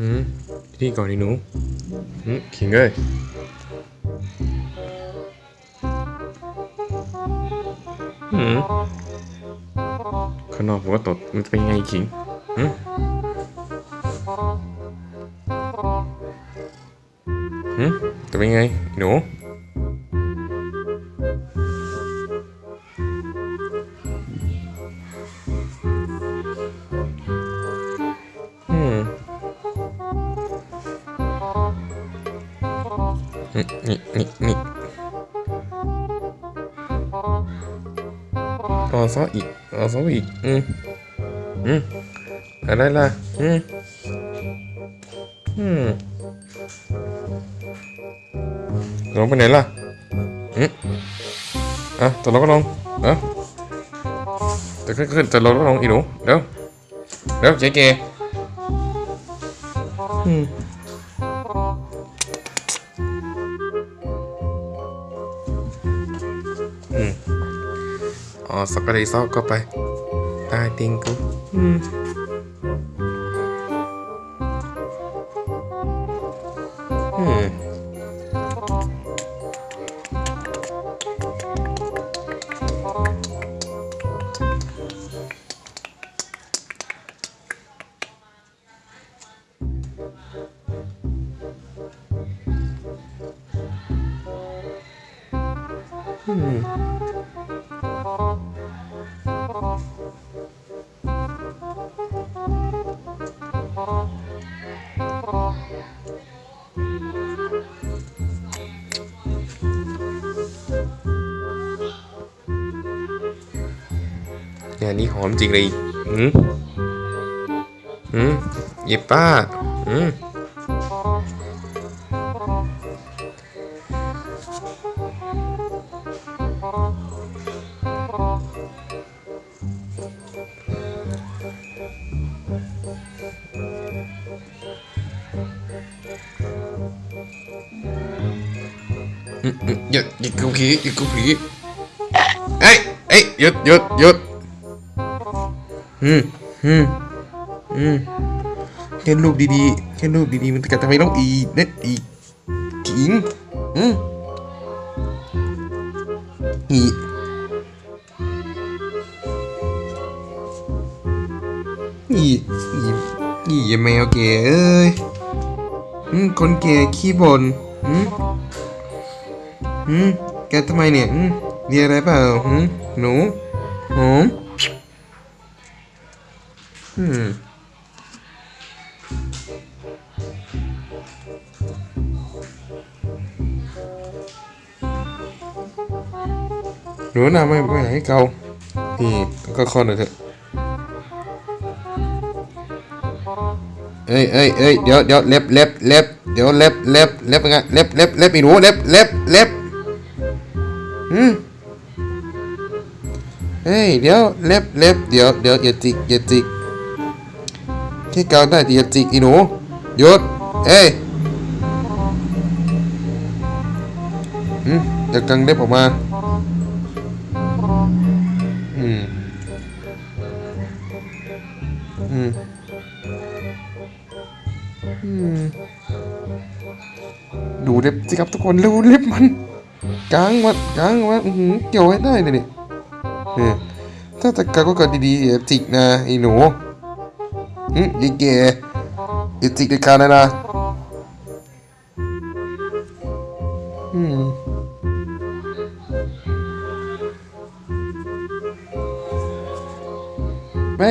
อืมที่ก่อนนี่หนูอืมขิงเอ้ยอืมข้างนอกผมก็ตดมันจะเป็นยังไงขิงอืมอืมจะเป็นยังไงหนู นี่นี่นี่นี่ต่อซออีกต่อซออีก อืมอืมอะไรล่ะ อืมอืมลงไปไหนล่ะ อืมอะตัวเราก็ลงเอ้าจะขึ้นขึ้นจะลงก็ลงอีหนูเดี๋ยวเดี๋ยวเจ๊เกอืม อ๋อสักกะดีซอกก็ไปต เนี่ยนี่หอมจริงเลยอืมอืมหยิบป้า อืม หยุดหยุดกูผีหยุดกูผีเอ้ยเอ้ยหยุดหยุดหยุดอืมอืมอืมแค่รูปดีๆแค่รูปดีๆมันกัดทำไมต้องอีเน็ตอีขิงอืมอีอีอีอีแมวแกเอ้ย อืมคนแก่ขี้บ่นอืมอืมแกทำไมเนี่ยอืมเรียนอะไรเปล่าอืมหนูหอมอืมหนูน่าไม่ไม่อยากให้เกานี่ก็คอนหน่อยเถอะ เอ้ยเอ้ยเอ้ยเดี๋ยวเดี๋ยวเล็บเล็บเล็บเดี๋ยวเล็บเล็บเล็บเป็นไงเล็บเล็บเล็บอีหนูเล็บเล็บเล็บอืมเฮ้ยเดี๋ยวเล็บเล็บเดี๋ยวเดี๋ยวอย่าจิกอย่าจิกแค่เกาได้แต่อย่าจิกอีหนูหยุดเอ้ยอืมอย่ากังเล็บออกมาอืมอืม ดูเล็บสิครับทุกคนเร็วเล็บมันกางมันกางมันอื้อหือเกี่ยวไว้ได้เลยนี่ถ้าจะกางก็กางดีๆอย่าจิกนะไอ้หนูอืมยิ่งแกอย่าจิกเด็ดขาดเลยนะอืมไป